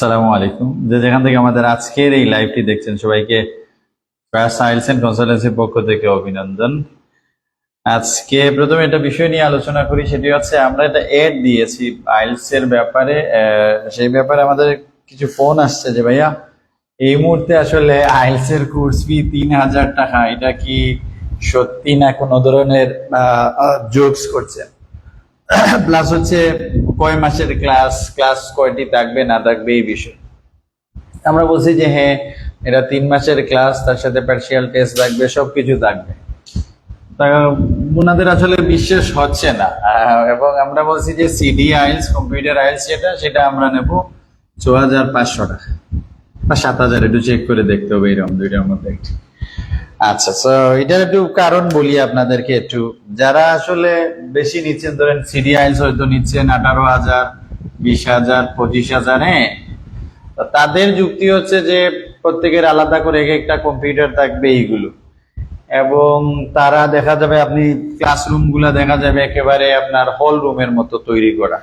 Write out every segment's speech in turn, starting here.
সালামু আলাইকুম। যে যেখান থেকে আমাদের আজকের এই লাইভটি দেখছেন, সবাইকে সাইলস এন্ড কনসালটেন্সির পক্ষ থেকে অভিনন্দন। আজকে প্রথমে একটা বিষয় নিয়ে আলোচনা করি, সেটি হচ্ছে আমরা একটা এড দিয়েছি আইলস এর ব্যাপারে সেই ব্যাপারে আমাদের কিছু ফোন আসছে যে, ভাইয়া, এই মুহূর্তে আসলে আইলস এর কোর্স ফি তিন হাজার টাকা, এটা কি সত্যি না কোনো ধরনের জোকস করছে? প্লাস হচ্ছে কয় মাসের ক্লাস ক্লাস কয়টি থাকবে না থাকবে এই বিষয়। আমরা বলছি যে হ্যাঁ এটা তিন মাসের ক্লাস তার সাথে পার্সিয়াল টেস্ট থাকবে, সবকিছু থাকবে। তা ওনাদের আসলে বিশ্বাস হচ্ছে না। এবং আমরা বলছি যে সিডি আইলস কম্পিউটার আইলস যেটা, সেটা আমরা নেব ছ হাজার পাঁচশো টাকা। বা সাত হাজার, একটু চেক করে দেখতে হবে এরকম দুইটার মধ্যে। আচ্ছা তো এটার একটু কারণ বলি আপনাদেরকে একটু। যারা আসলে বেশি নিচ্ছেন, ধরেন সিডি আইলস হয়তো নিচ্ছেন, আঠারো হাজার, বিশ হাজার, পঁচিশ হাজার হ্যাঁ? তাদের যুক্তি হচ্ছে যে প্রত্যেকের আলাদা করে এক একটা কম্পিউটার থাকবে এইগুলো। এবং তারা দেখা যাবে আপনি ক্লাসরুমগুলা দেখা যাবে একেবারে আপনার হল রুমের মতো তৈরি করা।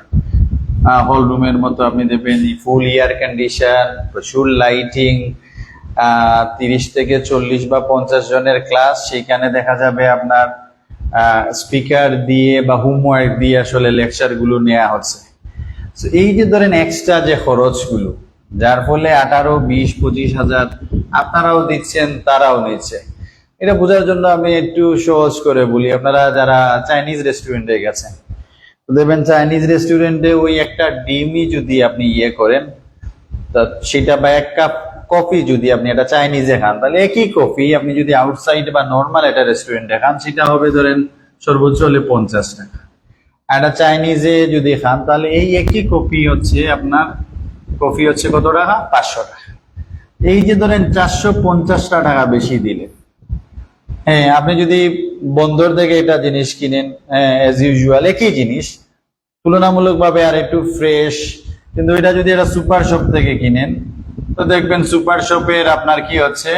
হল রুমের মতো আপনি দেখবেন, ফুল এয়ার কন্ডিশন প্রচুর লাইটিং তিরিশ থেকে চল্লিশ বা পঞ্চাশ জনের ক্লাস সেখানে দেখা যাবে আপনার স্পিকার দিয়ে বা হোমওয়ার্ক দিয়ে আসলে লেকচারগুলো নেওয়া হচ্ছে। So, এই যে ধরেন এক্সট্রা যে খরচগুলো যার ফলে আঠারো বিশ পঁচিশ হাজার আপনারাও দিচ্ছেন তারাও নিচ্ছে। এটা বোঝার জন্য আমি একটু সহজ করে বলি আপনারা যারা চাইনিজ রেস্টুরেন্টে গেছেন দেখবেন চাইনিজ রেস্টুরেন্টে ওই একটা ডিমই যদি আপনি ইয়ে করেন তা সেটা বা এক কাপ কফি যদি আপনি এটা চাইনিজে খান, তাহলে একই কফি। আপনি যদি আউটসাইড বা নর্মাল একটা রেস্টুরেন্টে খান, সেটা হবে ধরেন সর্বোচ্চ হলে পঞ্চাশ টাকা। একটা চাইনিজে যদি খান, তাহলে এই একই কফি হচ্ছে আপনার, কফি হচ্ছে কত টাকা? পাঁচশো টাকা। এই যে ধরেন চারশো পঞ্চাশটা টাকা বেশি দিলে হ্যাঁ আপনি যদি বন্দর থেকে এটা জিনিস কিনেন অ্যাজ ইউজুয়াল একই জিনিস, তুলনামূলকভাবে আর একটু ফ্রেশ কিন্তু এটা যদি এটা সুপার শপ থেকে কিনেন তো দেখবেন সুপার শপের আপনার কি হচ্ছে?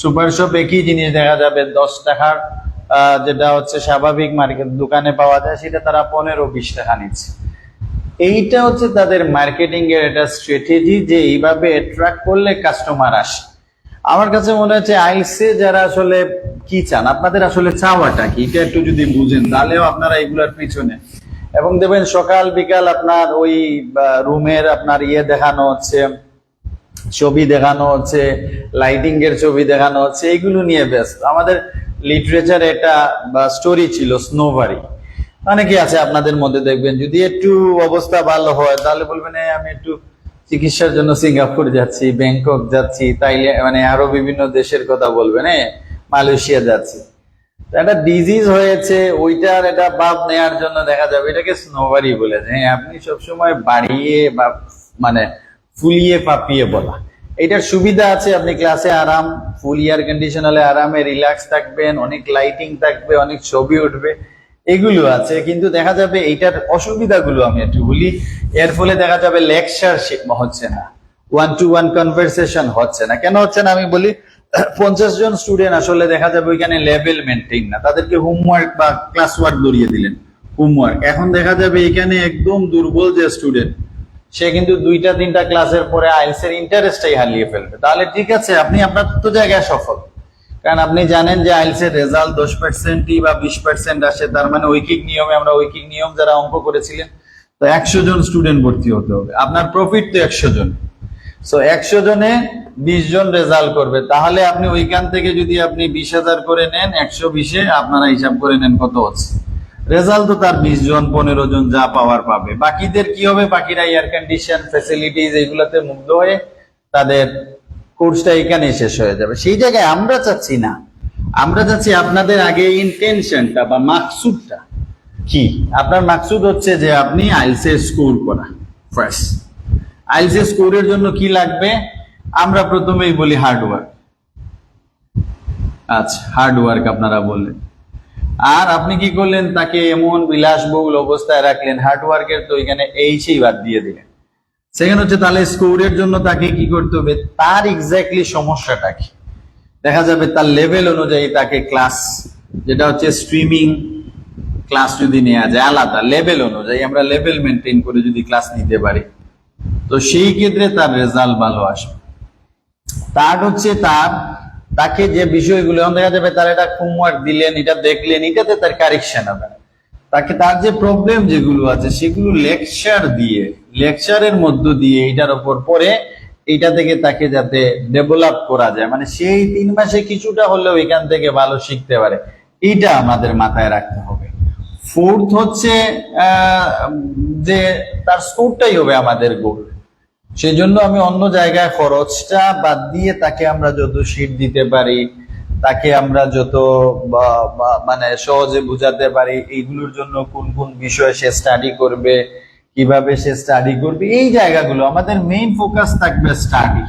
সুপার শপ একই জিনিস দেখা যাবে? দশ টাকার যেটা হচ্ছে স্বাভাবিক মার্কেট, দোকানে পাওয়া যায়, সেটা তারা পনেরো বিশ টাকা নিচ্ছে। এইটা হচ্ছে তাদের মার্কেটিং এর একটা স্ট্র্যাটেজি যে এইভাবে অ্যাট্রাক্ট করলে কাস্টমার আসে। আমার কাছে মনে হচ্ছে আইসে যারা আসলে কি চান, আপনাদের আসলে চাওয়াটা কি? এটা একটু যদি বুঝেন, তাহলেও আপনারা এগুলার পিছনে। এবং দেখবেন সকাল বিকাল আপনার ওই রুমের আপনার ইয়ে দেখানো হচ্ছে। ছবি দেখানো হচ্ছে লাইটিং এর ছবি দেখানো হচ্ছে এইগুলো নিয়ে ব্যস্ত। আমাদের লিটারেচার এটা বা স্টোরি ছিল স্নোভারি অনেকে আছে আপনাদের মধ্যে দেখবেন, যদি একটু অবস্থা ভালো হয়, তাহলে বলবেন আমি একটু চিকিৎসার জন্য সিঙ্গাপুর যাচ্ছি, ব্যাংকক যাচ্ছি, তাইলে মানে আরও বিভিন্ন দেশের কথা বলবেন হ্যাঁ মালয়েশিয়া যাচ্ছি। একটা ডিজিজ হয়েছে, ওইটার এটা বাপ নেয়ার জন্য দেখা যাবে, এটাকে স্নোভারি বলে হ্যাঁ আপনি সবসময় বাড়িয়ে বা মানে ফুলিয়ে পাপিয়ে বলা। এটার সুবিধা আছে, আপনি ক্লাসে আরাম ফুল এয়ার কন্ডিশন হলে আরামে রিল্যাক্স থাকবেন, অনেক লাইটিং থাকবে, অনেক ছবি উঠবে, এগুলো আছে। কিন্তু দেখা যাবে এইটার অসুবিধাগুলো আমি একটু বলি, এর ফলে দেখা যাবে লেকচার হচ্ছে না। ওয়ান টু ওয়ান কনভারসেশন হচ্ছে না। কেন হচ্ছে না আমি বলি, পঞ্চাশ জন স্টুডেন্ট আসলে দেখা যাবে ওইখানে লেভেল মেনটেন না। তাদেরকে হোমওয়ার্ক বা ক্লাস ওয়ার্ক ধরিয়ে দিলেন। হোমওয়ার্ক এখন দেখা যাবে এখানে একদম দুর্বল যে স্টুডেন্ট সে কিন্তু দুইটা, তিনটা ক্লাসের পরে আইএলস এর ইন্টারেস্টটাই হারিয়ে ফেলবে। তাহলে ঠিক আছে, আপনি আপনার তো জায়গায় সফল। কারণ আপনি জানেন যে আইএলস এর রেজাল্ট দশ পার্সেন্টই বা বিশ পার্সেন্ট আসে, তার মানে ঐকিক নিয়মে আমরা ঐকিক নিয়ম যারা অঙ্ক করেছিলেন, তো একশো জন স্টুডেন্ট ভর্তি হতে হবে। আপনার প্রফিট তো একশো জন। সো একশো জনে বিশ জন রেজাল্ট করবে। তাহলে আপনি ওইখান থেকে যদি আপনি বিশ হাজার করে নেন, একশো বিশে আপনারা হিসাব করে নেন কত হচ্ছে রেজাল্ট তো তার বিশ জন পনেরো জন যা পাওয়ার পাবে। বাকিদের কি হবে? বাকিরা এয়ার কন্ডিশন ফ্যাসিলিটিস এগুলোতে মুগ্ধ হয়ে তাদের কোর্সটা এখানে শেষ হয়ে যাবে। সেই জায়গায় আমরা চাচ্ছি না। আমরা চাচ্ছি আপনাদের আগে ইনটেনশনটা বা মাকসুদটা। কি? আপনার মাকসুদ হচ্ছে যে আপনি আইলসে স্কোর করা ফার্স্ট আইলসে স্কোরের জন্য কি লাগবে? আমরা প্রথমেই বলি হার্ডওয়ার্ক আচ্ছা হার্ডওয়ার্ক আপনারা বললেন। আর আপনি কি করলেন? তাকে এমন বিলাসবহুল অবস্থায় রাখলেন, হার্ডওয়ার্কের তো এখানে এইচই বাদ দিয়ে দিলেন। সেখানে হচ্ছে তাহলে স্কোরের জন্য তাকে কি করতে হবে? তার এক্স্যাক্টলি সমস্যাটা কি? দেখা যাবে তার লেভেল অনুযায়ী তাকে ক্লাস যেটা হচ্ছে স্ট্রিমিং ক্লাস যদি নেওয়া যায়, আলাদা লেভেল অনুযায়ী আমরা লেভেল মেনটেন করে যদি ক্লাস নিতে পারি। তো সেই ক্ষেত্রে তার রেজাল্ট ভালো আসবে। তার হচ্ছে তার তাকে যে বিষয়গুলো দেখা যাবে তার এটা হোমওয়ার্ক দিলেন, এটা দেখলেন, এটাতে তার কারেকশন হবে। তাকে তার যে প্রবলেম যেগুলো আছে, সেগুলো লেকচার দিয়ে লেকচারের মধ্য দিয়ে এটার উপর পরে এটা থেকে তাকে যাতে ডেভেলপ করা যায়। মানে সেই তিন মাসে কিছুটা হলেও এখান থেকে ভালো শিখতে পারে। এটা আমাদের মাথায় রাখতে হবে। ফোর্থ হচ্ছে যে তার স্কোরটাই হবে আমাদের গোল সেই জন্য আমি অন্য জায়গায় খরচটা বাদ দিয়ে তাকে আমরা যত শীট দিতে পারি, তাকে আমরা যত মানে সহজে বুঝাতে পারি, এইগুলোর জন্য কোন কোন বিষয়ে সে স্টাডি করবে, কীভাবে সে স্টাডি করবে, এই জায়গাগুলো। আমাদের মেইন ফোকাস থাকবে স্টাডি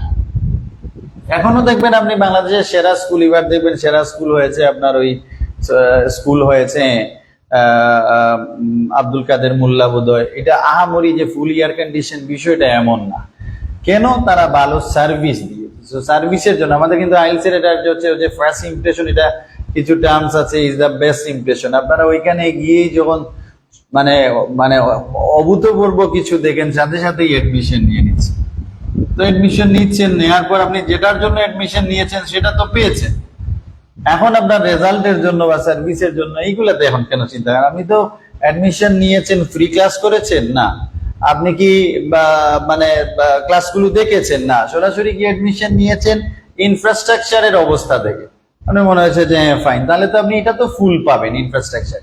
এখনও দেখবেন আপনি বাংলাদেশের সেরা স্কুল এবার দেখবেন সেরা স্কুল হয়েছে আপনার ওই স্কুল হয়েছে আব্দুল কাদের মোল্লা বোধহয় এটা আহামরি যে ফুল এয়ার কন্ডিশন বিষয়টা এমন না। কেন তারা ভালো সার্ভিস দিয়ে? সার্ভিসের জন্য আমাদের কিন্তু আইলসের এটা হচ্ছে যে ফার্স্ট ইমপ্রেশন এটা কিছু টার্মস আছে ইজ দ্য বেস্ট ইমপ্রেশন আপনারা ওইখানে গিয়েই যখন মানে মানে অভূতপূর্ব কিছু দেখেন, সাথে সাথেই এডমিশন নিয়ে নিচ্ছে। তো এডমিশন নিচ্ছেন নেওয়ার পর আপনি যেটার জন্য এডমিশন নিয়েছেন, সেটা তো পেয়েছেন। এখন আপনার রেজাল্টের জন্য বা সার্ভিসের জন্য এইগুলাতে এখন কেন চিন্তা আপনি তো অ্যাডমিশন নিয়েছেন ফ্রি ক্লাস করেছেন, না। আপনি কি মানে ক্লাসগুলো দেখেছেন? না, সরাসরি কি অ্যাডমিশন নিয়েছেন? ইনফ্রাস্ট্রাকচারের অবস্থা দেখে। মানে মনে হয়েছে যে ফাইন তাহলে তো আপনি এটা তো ফুল পাবেন ইনফ্রাস্ট্রাকচার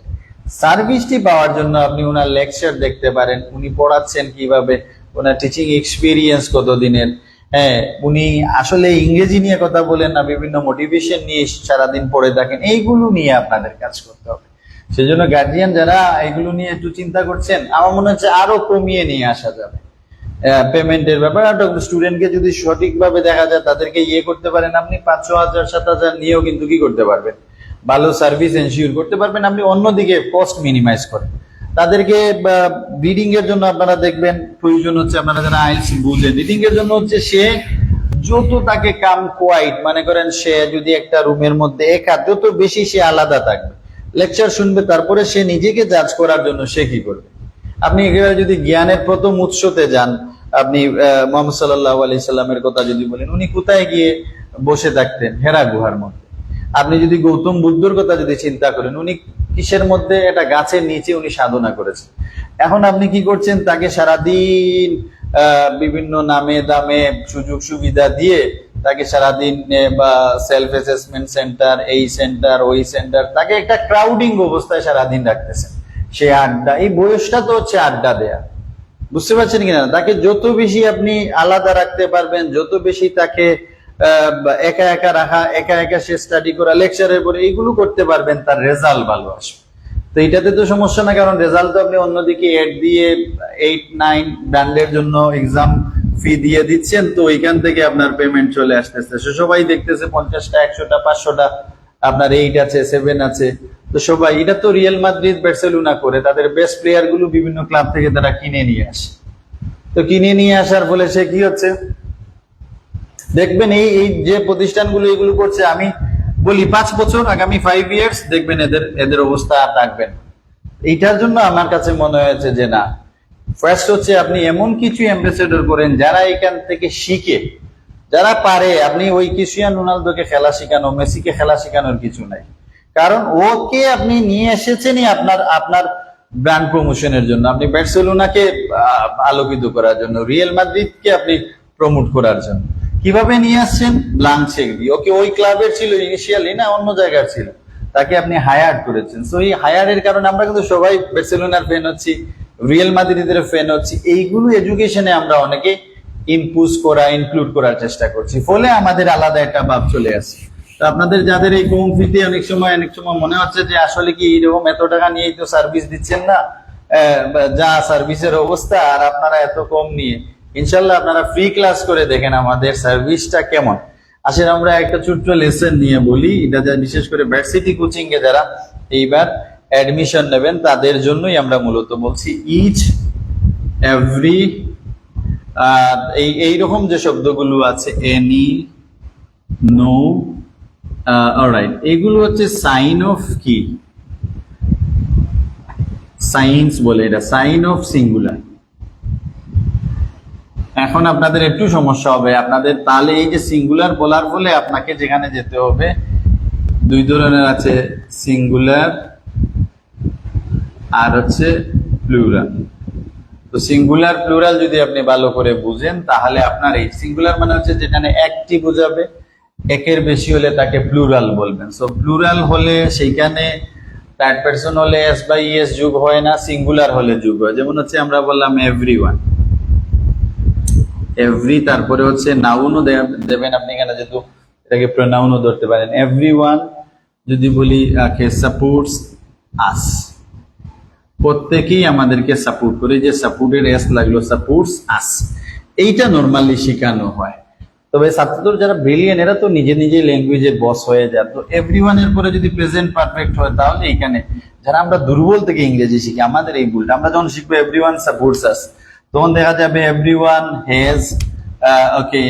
সার্ভিসটি পাওয়ার জন্য আপনি ওনার লেকচার দেখতে পারেন। উনি পড়াচ্ছেন কীভাবে? ওনার টিচিং এক্সপিরিয়েন্স কতদিনের? হ্যাঁ উনি আসলে ইংরেজি নিয়ে কথা বলেন না, বিভিন্ন মোটিভেশন নিয়ে সারাদিন পড়ে থাকেন। এইগুলো নিয়ে আপনাদের কাজ করতে হবে। সেজন্য গার্জিয়ান যারা এগুলো নিয়ে একটু চিন্তা করছেন, আমার মনে হচ্ছে আরও কমিয়ে নিয়ে আসা যাবে। পেমেন্টের ব্যাপার। আর স্টুডেন্টকে যদি সঠিকভাবে দেখা যায়, তাদেরকে ইয়ে করতে পারেন আপনি, পাঁচ হাজার, সাত হাজার নিয়েও কিন্তু কি করতে পারবেন? ভালো সার্ভিস এনশিওর করতে পারবেন। আপনি অন্যদিকে কস্ট মিনিমাইজ করেন। তাদেরকে রিডিং এর জন্য আপনারা দেখবেন, প্রয়োজন হচ্ছে আপনারা যারা আইলস বুঝেন রিডিং এর জন্য হচ্ছে সে যত তাকে কাম কোয়াইট মনে করেন সে যদি একটা রুমের মধ্যে একা যত বেশি সে আলাদা থাকবে। লেকচার শুনবে, তারপরে সে নিজেকে জাজ করার জন্য সে কি করবে? আপনি একেবারে যদি জ্ঞানের প্রথম উৎসতে যান, আপনি মোহাম্মদ সাল্লাহ আলি সাল্লামের কথা যদি বলেন, উনি কোথায় গিয়ে বসে থাকতেন? হেরা গুহার মধ্যে। আপনি যদি গৌতম বুদ্ধর কথা যদি চিন্তা করেন, উনি কিসের মধ্যে? একটা গাছের নিচে উনি সাধনা করেছেন। এখন আপনি কি করছেন? তাকে সারাদিন বিভিন্ন নামে দামে সুযোগ সুবিধা দিয়ে তাকে সারাদিন বা সেলফ অ্যাসেসমেন্ট সেন্টার এই সেন্টার ওই সেন্টার তাকে একটা ক্রাউডিং অবস্থায় সারাদিন রাখতেছেন। সে আড্ডা, এই বয়সটা তো হচ্ছে আড্ডা দেয়া। বুঝতে পারছেন কিনা? তাকে যত বেশি আপনি আলাদা রাখতে পারবেন, যত বেশি তাকে একা একা রাখা, একা একা সে স্টাডি করা লেকচারের পরে এইগুলো করতে পারবেন, তার রেজাল্ট ভালো আসবে। তো এটাতে তো সমস্যা না, কারণ রেজাল্ট তো আপনি অন্যদিকে এড দিয়ে এইট নাইন ব্র্যান্ডের জন্য এক্সাম ফি দিয়ে দিচ্ছেন, তো ওইখান থেকে আপনার পেমেন্ট চলে আসতেছে। সে সবাই দেখতেছে পঞ্চাশটা, একশোটা, পাঁচশোটা, আপনার এইট আছে সেভেন আছে। তো সবাই, এটা তো রিয়েল মাদ্রিদ বার্সেলোনা করে, তাদের বেস্ট প্লেয়ারগুলো বিভিন্ন ক্লাব থেকে তারা কিনে নিয়ে আসে। তো কিনে নিয়ে আসার ফলে সে কি হচ্ছে? দেখবেন এই এই যে প্রতিষ্ঠানগুলো এগুলো করছে, আমি বলি পাঁচ বছর আগামী ফাইভ ইয়ার্স দেখবেন এদের এদের অবস্থা আর থাকবেন এইটার জন্য আমার কাছে মনে হয়েছে যে না ফার্স্ট হচ্ছে আপনি এমন কিছু অ্যাম্বাসেডর করেন যারা এখান থেকে শিখে। যারা পারে আপনি ওই ক্রিস্টিয়ান রোনালদোকে খেলা শেখানো মেসিকে খেলা শেখানোর কিছু নাই। কারণ ওকে আপনি নিয়ে এসেছেনই আপনার আপনার ব্র্যান্ড প্রমোশনের জন্য। আপনি বার্সেলোনাকে আহ, আলোকিত করার জন্য রিয়েল মাদ্রিদকে আপনি প্রমোট করার জন্য। কীভাবে নিয়ে আসছেন? ব্লাঙ্ক চেক দিয়ে। ওকে ওই ক্লাবের ছিল ইনিশিয়ালি না, অন্য জায়গার ছিল। তাকে আপনি হায়ার করেছেন। সো এই হায়ারের কারণে আমরা কিন্তু সবাই বার্সেলোনার ফ্যান হচ্ছি রিয়েল মাদ্রিদের ফ্যান হচ্ছি। এইগুলো এডুকেশনে আমরা অনেকে ইনপুস করা ইনক্লুড করার চেষ্টা করছি। ফলে আমাদের আলাদা একটা ভাব চলে আসে। তো আপনাদের যাদের এই কম ফিতে অনেক সময় অনেক সময় মনে হচ্ছে যে, আসলে কি এরকম এত টাকা নিয়েই তো সার্ভিস দিচ্ছেন না? যা সার্ভিসের অবস্থা, আর আপনারা এত কম নিয়ে। ইনশাল্লাহ আপনারা ফ্রি ক্লাস করে দেখেন আমাদের সার্ভিসটা কেমন। আসলে আমরা একটা ছোট্ট লেসন নিয়ে বলি। এটা বিশেষ করে ভার্সিটি কোচিং এ যারা এইবার অ্যাডমিশন নেবেন, তাদের জন্যই আমরা মূলত বলছি ইচ এভরি এই এইরকম যে শব্দগুলো আছে এনি নো অলরাইট এগুলো হচ্ছে সাইন অফ কি? সাইন্স বলে এটা সাইন অফ সিঙ্গুলার এখন আপনাদের একটু সমস্যা হবে। আপনাদের তাহলে এই যে সিঙ্গুলার বলার বলে আপনাকে যেখানে যেতে হবে, দুই ধরনের আছে সিঙ্গুলার আর হচ্ছে প্লুরাল তো সিঙ্গুলার প্লুরাল যদি আপনি ভালো করে বুঝেন, তাহলে আপনার এই সিঙ্গুলার মানে হচ্ছে যেখানে একটি বোঝাবে, একের বেশি হলে তাকে প্লুরাল বলবেন। সো প্লুরাল হলে সেইখানে থার্ড পার্সন হলে এস বাই এস যুগ হয় না সিঙ্গুলার হলে যুগ হয়। যেমন হচ্ছে আমরা বললাম এভরি ওয়ান এভরি তারপরে হচ্ছে নাউনও দেবেন আপনি এখানে যেহেতু এটাকে প্রনাউনও ধরতে পারেন। এভরি ওয়ান যদি বলি সাপোর্টস আস প্রত্যেকেই আমাদেরকে সাপোর্ট করে যে সাপোর্টের এস লাগল সাপোর্টস আস এইটা নর্মালি শেখানো হয়। তবে ছাত্রদের যারা ব্রিলিয়ান এরা তো নিজে নিজে ল্যাঙ্গুয়েজের বস হয়ে যায়। তো এভরি এর পরে যদি প্রেজেন্ট পারফেক্ট হয়, তাহলে এখানে যারা আমরা দুর্বল থেকে ইংরেজি শিখি, আমাদের এই ভুলটা। আমরা যখন শিখব এভরি ওয়ান সাপোর্টস আস তখন দেখা যাবে এভরি ওয়ান হেজ ওকে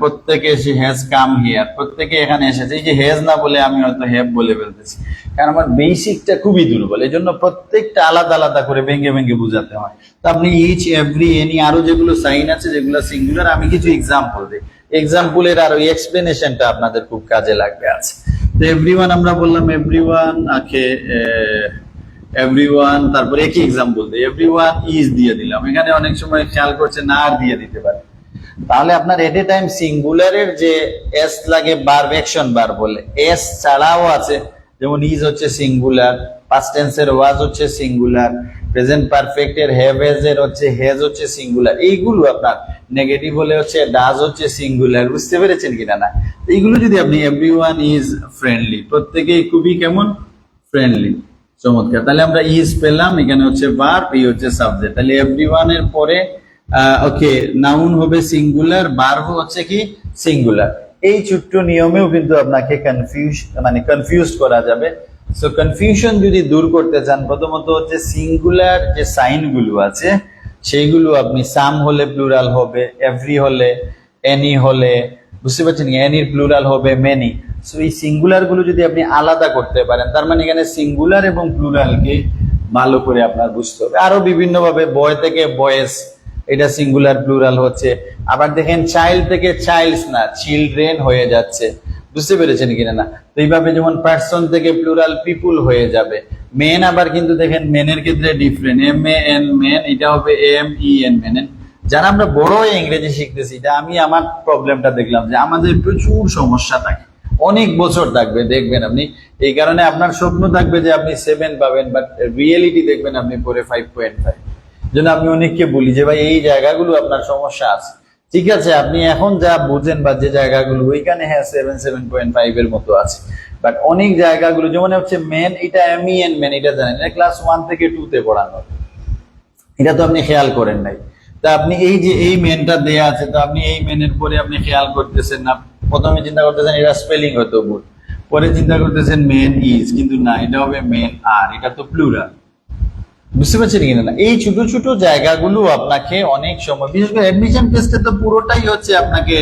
প্রত্যেকে সে হ্যাজ কাম হিয়ার প্রত্যেকে এখানে এসেছে। এই যে হেজ না বলে আমি হয়তো হ্যাভ বলে ফেলতেছি। কারণ আমার বেসিকটা খুবই দুর্বল। এই জন্য প্রত্যেকটা আলাদা আলাদা করে ভেঙে ভেঙে বোঝাতে হয়। তো আপনি ইচ এভরি এনি আরও যেগুলো সাইন আছে, যেগুলো সিঙ্গুলার আমি কিছু এক্সাম্পল দিই। এক্সাম্পলের আর ওই এক্সপ্লেনেশনটা আপনাদের খুব কাজে লাগবে আছে তো এভরি আমরা বললাম এভরি ওয়ান আকে এভরি ওয়ান তারপরে একই এক্সাম্পল দিই এভরি ওয়ান ইজ দিয়ে দিলাম। এখানে অনেক সময় খেয়াল করছে না, আর দিয়ে দিতে পারে। তাহলে আপনার এট এ টাইম সিঙ্গুলারের যে এস লাগে বার অ্যাকশন বার বলে এস ছাড়াও আছে, যেমন ইজ হচ্ছে সিঙ্গুলার পাস্ট টেন্সের ওয়াজ হচ্ছে সিঙ্গুলার প্রেজেন্ট পারফেক্ট এর হ্যাভ এজ এর হচ্ছে হেজ হচ্ছে সিঙ্গুলার এইগুলো আপনার নেগেটিভ হলে হচ্ছে ডাজ হচ্ছে সিঙ্গুলার বুঝতে পেরেছেন কিনা না? এইগুলো যদি আপনি এভরি ওয়ান ইজ ফ্রেন্ডলি প্রত্যেকেই খুবই কেমন? ফ্রেন্ডলি চমৎকার। তাহলে আমরা ইজ পেলাম এখানে হচ্ছে ভার্ব এই হচ্ছে সাবজেক্ট তাহলে এভরি এর পরে ওকে নাউন হবে সিঙ্গুলার ভার্ব হচ্ছে কি? সিঙ্গুলার এই ছোট্ট নিয়মেও কিন্তু আপনাকে কনফিউজ মানে কনফিউজ করা যাবে। সো কনফিউশন যদি দূর করতে চান, প্রথমত হচ্ছে সিঙ্গুলার যে সাইনগুলো আছে, সেইগুলো আপনি সাম হলে প্লুরাল হবে এভরি হলে এনি হলে, বুঝতে পারছেন এনির প্লুরাল হবে মেনি সো এই সিঙ্গুলারগুলো যদি আপনি আলাদা করতে পারেন, তার মানে এখানে সিঙ্গুলার এবং প্লুরালকে ভালো করে আপনার বুঝতে হবে। আরও বিভিন্ন ভাবে বয় থেকে বয়েস এটা সিঙ্গুলার প্লুরাল হচ্ছে। আবার দেখেন চাইল্ড থেকে চাইল্ডস না চিলড্রেন হয়ে যাচ্ছে। বুঝতে পেরেছেন কিনা না? তো এইভাবে যেমন পার্সন থেকে প্লুরাল পিপুল হয়ে যাবে। মেন আবার কিন্তু দেখেন মেনের ক্ষেত্রে different M A N men এটা হবে এম ই এন মেন যারা আমরা বড় ইংরেজি শিখতেছি, এটা আমি আমার প্রবলেমটা দেখলাম যে আমাদের প্রচুর সমস্যা থাকে। অনেক বছর থাকবে, দেখবেন আপনি। এই কারণে আপনার স্বপ্ন থাকবে যে আপনি সেভেন পাবেন বাট রিয়েলিটি দেখবেন আপনি পরে ফাইভ পয়েন্ট ফাইভ জন্য আমি অনেককে বলি যে, ভাই, এই জায়গাগুলো আপনার সমস্যা আছে। ঠিক আছে, আপনি এখন যা বুঝেন বা যে জায়গাগুলো, ওইখানে হ্যাঁ সেভেন সেভেন পয়েন্ট ফাইভ এর মতো আছে। বাট অনেক জায়গাগুলো, যেমন হচ্ছে মেন এটা এম ই এন মেন এটা জানেন ক্লাস ওয়ান থেকে টু তে পড়ানো। এটা তো আপনি খেয়াল করেন নাই। তা আপনি এই যে, এই মেনটা দেয়া আছে, তো আপনি এই মেনের পরে আপনি খেয়াল করতেছেন না। প্রথমে চিন্তা করতেছেন এটা স্পেলিং হয়তো ভুল। পরে চিন্তা করতেছেন মেন ইজ কিন্তু না, এটা হবে মেন আর এটা তো প্লুরাল বুঝতে পারছেন কিনা না? এই ছোট ছোট জায়গাগুলো আপনাকে অনেক সময়, বিশেষ করে অ্যাডমিশন টেস্টে তো পুরোটাই হচ্ছে আপনাকে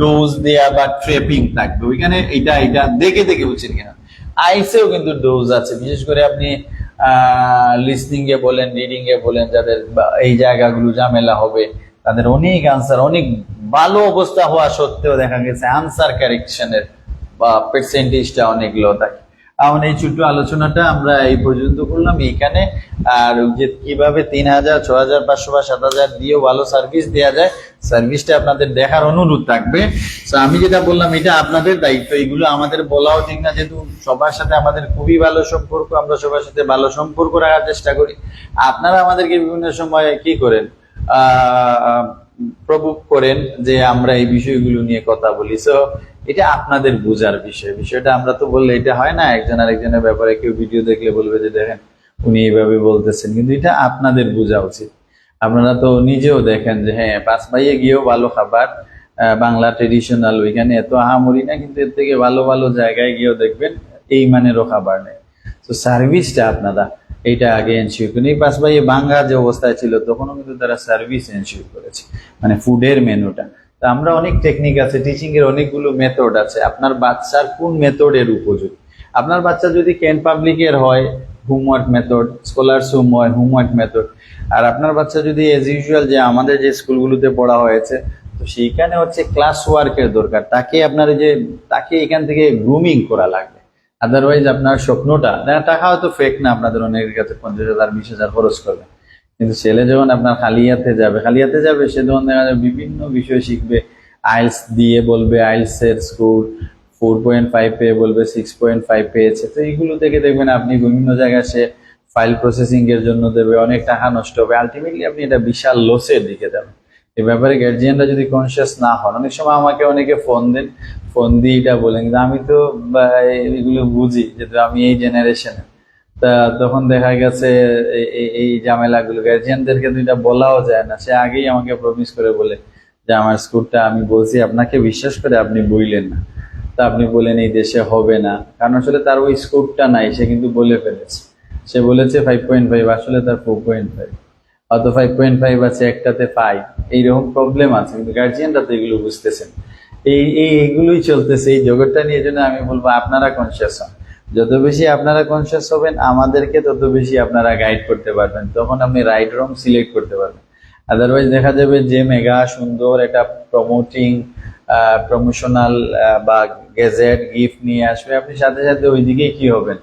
ডোজ দেয়া বা ট্রেপিং থাকবে। ওইখানে এটা এটা দেখে দেখে বুঝছেন কিনা? আইসেও কিন্তু ডোজ আছে। বিশেষ করে আপনি লিসনিং এ বলেন রিডিং এ বলেন, যাদের এই জায়গাগুলো ঝামেলা হবে তাদের অনেক আনসার অনেক ভালো অবস্থা হওয়া সত্ত্বেও দেখা গেছে আনসার কারেকশনের বা পার্সেন্টেজটা অনেক লো থাকে। আমার এই ছোট্ট আলোচনাটা আমরা এই পর্যন্ত করলাম। এইখানে আর যে কীভাবে তিন হাজার, ছ হাজার, পাঁচশো বা সাত হাজার দিয়েও ভালো সার্ভিস দেওয়া যায় সার্ভিসটা আপনাদের দেখার অনুরোধ থাকবে। তো আমি যেটা বললাম, এটা আপনাদের দায়িত্ব। এগুলো আমাদের বলাও ঠিক না, যেহেতু সবার সাথে আমাদের খুবই ভালো সম্পর্ক, আমরা সবার সাথে ভালো সম্পর্ক রাখার চেষ্টা করি। আপনারা আমাদেরকে বিভিন্ন সময় কি করেন? প্রভুক করেন যে আমরা এই বিষয়গুলো নিয়ে কথা বলি। সো এটা আপনাদের বোঝার বিষয়। বিষয়টা আমরা তো বললে এটা হয় না, একজন আরেকজনের ব্যাপারে কেউ ভিডিও দেখলে বলবে যে দেখেন, উনি এইভাবে বলতেছেন। কিন্তু এটা আপনাদের বোঝা উচিত। আপনারা তো নিজেও দেখেন যে হ্যাঁ পাঁচ ভাইয়ে গিয়েও ভালো খাবার বাংলা ট্রেডিশনাল ওইখানে এত আহামরি না, কিন্তু এর থেকে ভালো ভালো জায়গায় গিয়েও দেখবেন, এই মানেরও খাবার নেই। তো সার্ভিসটা আপনারা এইটা আগে এনশিওর করেন। এই ভাইয়ে বাঙ্গা যে অবস্থায় ছিল, তখনও কিন্তু তারা সার্ভিস এনশিওর করেছে। মানে ফুডের মেনুটা। তা আমরা অনেক টেকনিক আছে টিচিং এর অনেকগুলো মেথড আছে। আপনার বাচ্চার কোন মেথডের উপযোগী? আপনার বাচ্চা যদি কেন পাবলিকের হয় হোমওয়ার্ক মেথড স্কলার্স হয় হোমওয়ার্ক মেথড আর আপনার বাচ্চা যদি এজ ইউজুয়াল যে আমাদের যে স্কুলগুলোতে পড়া হয়েছে, তো সেইখানে হচ্ছে ক্লাস ওয়ার্কের দরকার। তাকে আপনার যে, তাকে এখান থেকে গ্রুমিং করা লাগবে। আদারওয়াইজ আপনার স্বপ্নটা টাকা হয়তো ফেক না, আপনাদের অনেকের কাছে পঞ্চাশ হাজার, বিশ হাজার খরচ করবে। কিন্তু ছেলে যখন আপনার খালিয়াতে যাবে খালিয়াতে যাবে, সে যখন দেখা যাবে বিভিন্ন বিষয় শিখবে। আইলস দিয়ে বলবে আইলস এর স্কোর ফোর পয়েন্ট ফাইভ পেয়ে বলবে সিক্স পয়েন্ট ফাইভ পেয়েছে। তো এইগুলো থেকে দেখবেন আপনি বিভিন্ন জায়গায় সে ফাইল প্রসেসিং এর জন্য দেবে, অনেক টাকা নষ্ট হবে। আলটিমেটলি আপনি এটা বিশাল লসের দিকে যাবেন। এই ব্যাপারে গার্জিয়ানরা যদি কনসিয়াস না হন, অনেক সময় আমাকে অনেকে ফোন দেন ফোন দিয়ে এটা বলেন। কিন্তু আমি তো এগুলো বুঝি, যেহেতু আমি এই জেনারেশনে তা তখন দেখা গেছে এই- ঝামেলাগুলো গার্জিয়ানদেরকে তো এটা বলাও যায় না। সে আগেই আমাকে প্রমিস করে বলে যে আমার স্কুলটা আমি বলছি, আপনাকে বিশ্বাস করে আপনি বইলেন না। তা আপনি বলেন এই দেশে হবে না। কারণ আসলে তার ওই স্কোপটা নাই, সে কিন্তু বলে ফেলেছে। সে বলেছে ফাইভ পয়েন্ট ফাইভ আসলে তার ফোর পয়েন্ট ফাইভ হয়তো ফাইভ পয়েন্ট ফাইভ আছে একটাতে ফাইভ এইরকম প্রবলেম আছে, কিন্তু গার্জিয়ানরা তো এগুলো বুঝতেছেন। এই এই, এইগুলোই চলতেছে, এই জগৎটা নিয়ে জন্য আমি বলব আপনারা কনসিয়াস হন। যত বেশি আপনারা কনসিয়াস হবেন, আমাদেরকে তত বেশি আপনারা গাইড করতে পারবেন। তখন আপনি রাইট রং সিলেক্ট করতে পারবেন। আদারওয়াইজ দেখা যাবে যে মেগা সুন্দর একটা প্রমোটিং প্রমোশনাল বা গেজেট গিফট নিয়ে আসবে। আপনি সাথে সাথে ওই দিকেই কি হবেন?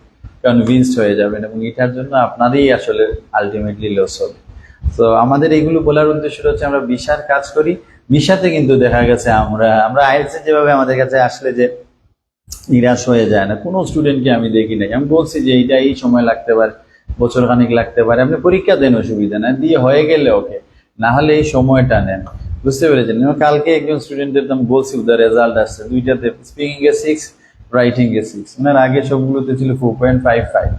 কনভিন্সড হয়ে যাবেন এবং এটার জন্য আপনারই আসলে আলটিমেটলি লস হবে। তো আমাদের এইগুলো বলার উদ্দেশ্য হচ্ছে আমরা বিশার কাজ করি। বিশাতে কিন্তু দেখা গেছে আমরা আমরা আইএলসে যেভাবে আমাদের কাছে আসলে যে নিরাশ হয়ে যায় না, কোনো স্টুডেন্টকে আমি দেখি নাই। আমি বলছি যে এইটা এই সময় লাগতে পারে বছর খানিক লাগতে পারে, আপনি পরীক্ষা দেন অসুবিধা না দিয়ে হয়ে গেলে ওকে না হলে এই সময়টা নেন। বুঝতে পেরেছেন? কালকে একজন স্টুডেন্টের আমি বলছি ওদের রেজাল্ট আসছে। দুইটাতে স্পিকিং এ সিক্স রাইটিং এ সিক্স ওনার আগে সবগুলোতে ছিল ফোর পয়েন্ট ফাইভ ফাইভ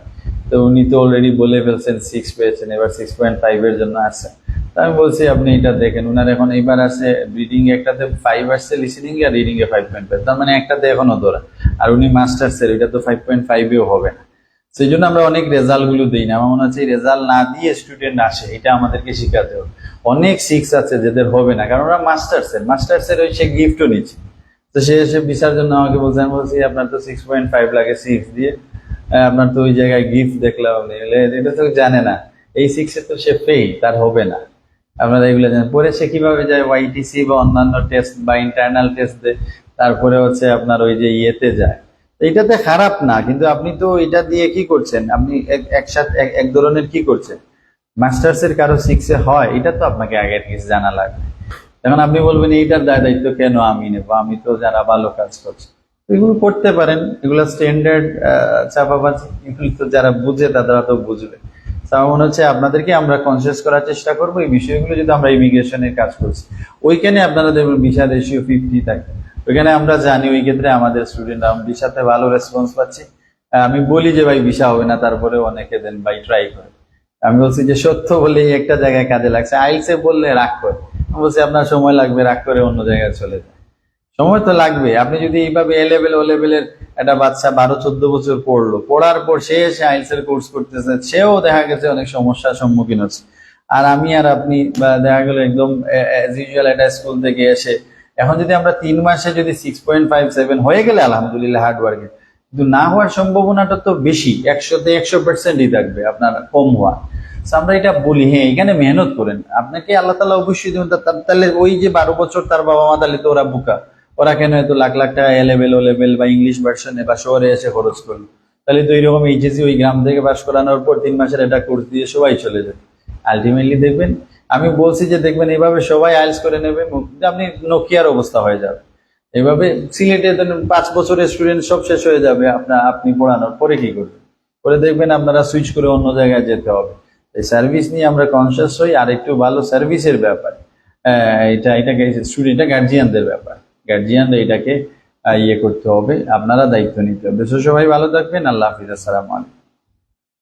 তো উনি তো অলরেডি বলে ফেলছেন সিক্স পেয়েছেন এবার সিক্স পয়েন্ট ফাইভের জন্য আসছে তো আমি বলছি, আপনি এটা দেখেন। উনার এখন এইবার আছে রিডিং একটাতে ফাইভ আসছে লিসেনিং আর রিডিং এ ফাইভ পয়েন্ট ফাইভ তার মানে একটাতে এখনও ধরা। আর উনি মাস্টার্সের এটা তো ফাইভ পয়েন্ট ফাইভেও হবে না। সেই জন্য আমরা অনেক রেজাল্টগুলো দিই না। আমার মনে হচ্ছে রেজাল্ট না দিয়ে স্টুডেন্ট আসে, এটা আমাদেরকে শিখাতে হবে। অনেক সিক্স আছে যাদের হবে না, কারণ ওরা মাস্টার্সের মাস্টার্সের ওই সে গিফটও নিচ্ছে। তো সে এসে বিচার জন্য আমাকে বলছে, আমি বলছি, আপনার তো সিক্স পয়েন্ট ফাইভ লাগে সিক্স দিয়ে। আপনার তো ওই জায়গায় গিফট দেখলাম এটা তো জানে না। এই সিক্সে তো সে ফেই তার হবে না। আপনারা এগুলো জানেন। পরে সে কীভাবে যায় ওয়াইটিসি বা অন্যান্য টেস্ট বা ইন্টারনাল টেস্ট তারপরে হচ্ছে আপনার ওই যে ইয়েতে যায়। এটাতে খারাপ না, কিন্তু আপনি তো এটা দিয়ে কি করছেন? আপনি এক- একসাথে, এক- ধরনের কি করছেন? মাস্টার্স এর কারও সিক্সে হয়, এটা তো আপনাকে আগে কিছু জানা লাগবে। এখন আপনি বলবেন, এইটার দায় দায়িত্ব কেন আমি নেব? আমি তো যারা ভালো কাজ করছে। এগুলো করতে পারেন। এগুলো স্ট্যান্ডার্ড চাপাবাজি এগুলো তো যারা বুঝে তারা তো বুঝবে। তো আমার মনে হচ্ছে আপনাদেরকে আমরা কনসিয়াস করার চেষ্টা করব। এই বিষয়গুলো যদি আমরা ইমিগ্রেশনের কাজ করছি। ওইখানে আপনারা দেখবেন ভিসা রেশিও ফিফটি থাকে। ওইখানে আমরা জানি ওই ক্ষেত্রে আমাদের স্টুডেন্ট ভিসাতে ভালো রেসপন্স পাচ্ছি। আমি বলি যে ভাই ভিসা হবে না, তারপরে অনেকে দেন ভাই ট্রাই করে। আমি বলছি যে সত্য বলে একটা জায়গায় কাজে লাগছে। আইলসে বললে রাগ করে। আমি বলছি আপনার সময় লাগবে, রাগ করে অন্য জায়গায় চলে যায় সময় তো লাগবে। আপনি যদি এইভাবে এ লেভেল ও লেভেলের একটা বাচ্চা বারো, চোদ্দ বছর পড়ল, পড়ার পর সে এসে এর কোর্স করতেছে, সেও দেখা গেছে অনেক সমস্যার সম্মুখীন হচ্ছে। আর আমি আর আপনি দেখা গেল একদম ইউজুয়াল একটা স্কুল থেকে এসে, এখন যদি আমরা তিন মাসে যদি সিক্স পয়েন্ট ফাইভ সেভেন হয়ে গেলে, আলহামদুলিল্লাহ হার্ড ওয়ার্কে কিন্তু না হওয়ার সম্ভাবনাটা তো বেশি, একশোতে একশো পার্সেন্টই থাকবে আপনার কম হওয়া। আমরা এটা বলি হ্যাঁ এখানে মেহনত করেন। আপনাকে আল্লাহ তালা অবশ্যই তাহলে ওই যে বারো বছর তার বাবা মা তাহলে তো ওরা বুকা। ওরা কেন এত লাখ লাখ টাকা এ লেভেল ও লেভেল বা ইংলিশ ভার্সনে বা শহরে এসে খরচ করল? তাহলে তো এইরকম এইচএসি ওই গ্রাম থেকে পাশ করানোর পর তিন মাসের একটা কোর্স দিয়ে সবাই চলে যায় আলটিমেটলি দেখবেন আমি বলছি যে দেখবেন এইভাবে সবাই আইলস করে নেবে আপনি নোকিয়ার অবস্থা হয়ে যাবে। এভাবে সিলেটে পাঁচ বছরের স্টুডেন্ট সব শেষ হয়ে যাবে আপনার আপনি পড়ানোর পরে কি করবেন? পরে দেখবেন আপনারা সুইচ করে অন্য জায়গায় যেতে হবে। এই সার্ভিস নিয়ে আমরা কনসিয়াস হই আর একটু ভালো সার্ভিসের ব্যাপার। আহ, এটা এটাকে স্টুডেন্টটা গার্জিয়ানদের ব্যাপার। গার্জিয়ানরা এটাকে ইয়ে করতে হবে। আপনারা দায়িত্ব নিতে হবে। সবাই ভালো থাকবেন। আল্লাহ হাফিজ। আসসালামু আলাইকুম।